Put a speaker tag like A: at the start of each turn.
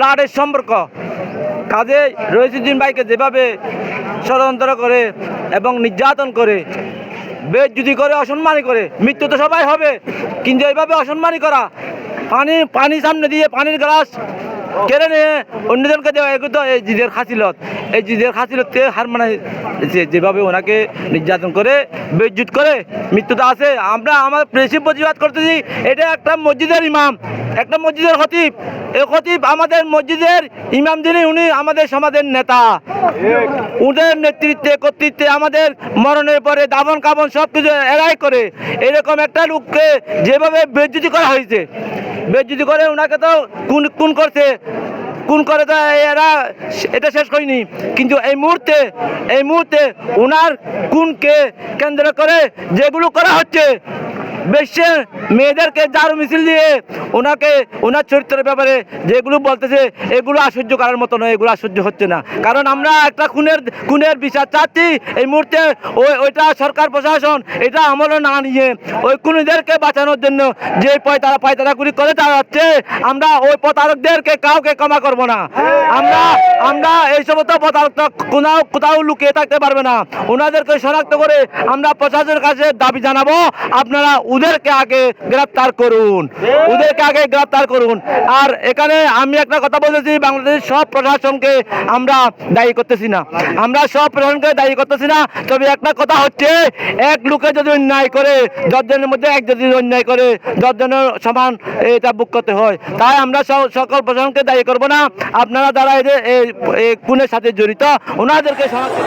A: ব্লাডের সম্পর্ক। কাজে রহিসুদ্দিন ভাইকে যেভাবে ষড়যন্ত্র করে এবং নির্যাতন করে, বেজ্জুতি করে অসম্মানি করে, মৃত্যু তো সবাই হবে, কিন্তু এইভাবে অসম্মানি করা, পানি পানি সামনে দিয়ে পানির গ্লাস কেড়ে নিয়ে অন্যজনকে দেওয়া, এগুলো তো এই জিদের খাসিলত। এই জিদের খাসিলতকে হার মানে যেভাবে ওনাকে নির্যাতন করে, বেজ্জুত করে মৃত্যু তো আছে। আমরা, আমার প্রেসি প্রতিবাদ করতেছি, এটা একটা মসজিদের ইমাম, একটা মসজিদের খতিব। খতিব আমাদের মসজিদের ইমাম যিনি, উনি আমাদের সমাজের নেতা। ওদের নেতৃত্বে, কর্তৃত্বে আমাদের মরণের পরে দাবন কাবন সব কিছু এড়াই করে এরকম একটা লোককে যেভাবে বেজ্জুতি করা হয়েছে, বেজ্জুতি করে ওনাকে তো কোন কোন করছে। কোন করে তো এরা এটা শেষ করিনি কিন্তু এই মুহূর্তে এই মুহূর্তে ওনার কোনকে কেন্দ্র করে যেগুলো করা হচ্ছে বিশ্বে মেয়েদেরকে জারু মিছিল দিয়ে ওনাকে, ওনার চরিত্রের ব্যাপারে যেগুলো বলতেছে, এগুলো আশ্চর্য করার মতো নয়, এগুলো আশ্চর্য হচ্ছে না। কারণ আমরা একটা খুনের খুনের বিচার চাচ্ছি, এই মুহূর্তে ওই, ওইটা সরকার প্রশাসন, এটা আমলে না নিয়ে ওই খুনিদেরকে বাঁচানোর জন্য যে পয়তারা পয়তারাগুলি করে চালাচ্ছে, আমরা ওই প্রতারকদেরকে কাউকে ক্ষমা করব না। আমরা আমরা এই সমস্ত প্রতারক কোথাও কোথাও লুকিয়ে থাকতে পারবে না। ওনাদেরকে শনাক্ত করে আমরা প্রশাসনের কাছে দাবি জানাব, আপনারা ওদেরকে আগে গ্রেপ্তার করুন। ওদেরকে আগে গ্রেপ্তার করুন। আর এখানে আমি একটা কথা বলেছি বাংলাদেশের সব প্রশাসনকে আমরা দায়ী করতেছি না। আমরা সব প্রশাসনকে দায়ী করতেছি না তবে একটা কথা হচ্ছে এক লোকে যদি অন্যায় করে দশজনের মধ্যে এক যদি অন্যায় করে দশজনের সমান এটা বুক করতে হয়। তাই আমরা সকল প্রশাসনকে দায়ী করব না। আপনারা যারা এদের এই এই খুনের সাথে জড়িত ওনাদেরকে শনাক্ত।